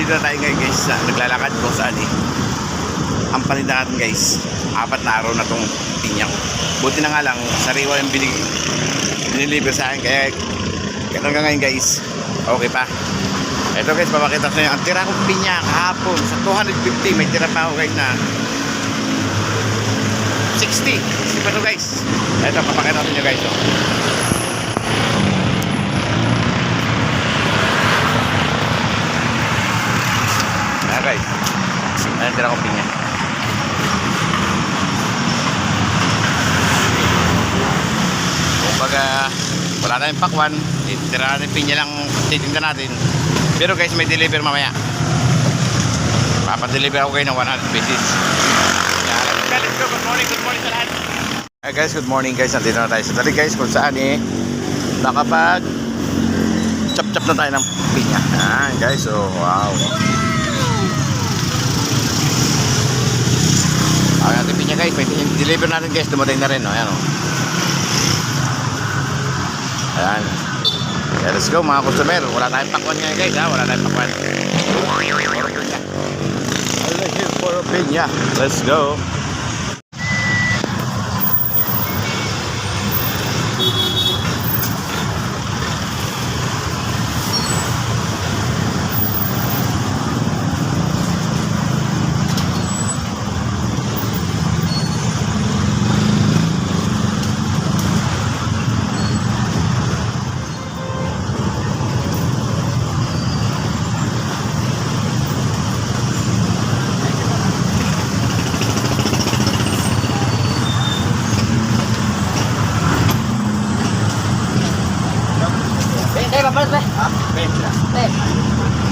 na tayo ngayon guys. Sa, naglalakad ko saan eh. Ang paninda guys. Apat na araw na tong pinya ko. Buti na nga lang, sariwa yung binig, binilibre sa akin. Kaya hanggang ngayon guys, okay pa. Ito guys, papakita sa inyo. Ang tira kong pinya kahapon sa 250. May tira pa ako guys na 60. 60 pa to guys. Ito, papakita sa inyo guys. Oh. Guys. Ayan tira kong pinya. Kumbaga, wala tayong pakwan. Tira natin pinya lang titinda natin. Pero guys, may deliver mamaya. Papadeliver ako kayo ng 100 pieces. Yan. Let's go. Good morning. Good morning sa lahat. Hi guys, good morning guys. Nandito na tayo sa tali guys kung saan eh nakapag chop-chop na tayo ng pinya. Yan guys, so wow. Ay, natin pinya guys. May deliver natin guys. Dumating na rin. Oh. Ayan oh. Ayan. Yeah, let's go mga customer. Wala tayong pakwan ngayon guys ha. Wala tayong pakwan. Let's go. 不是啊是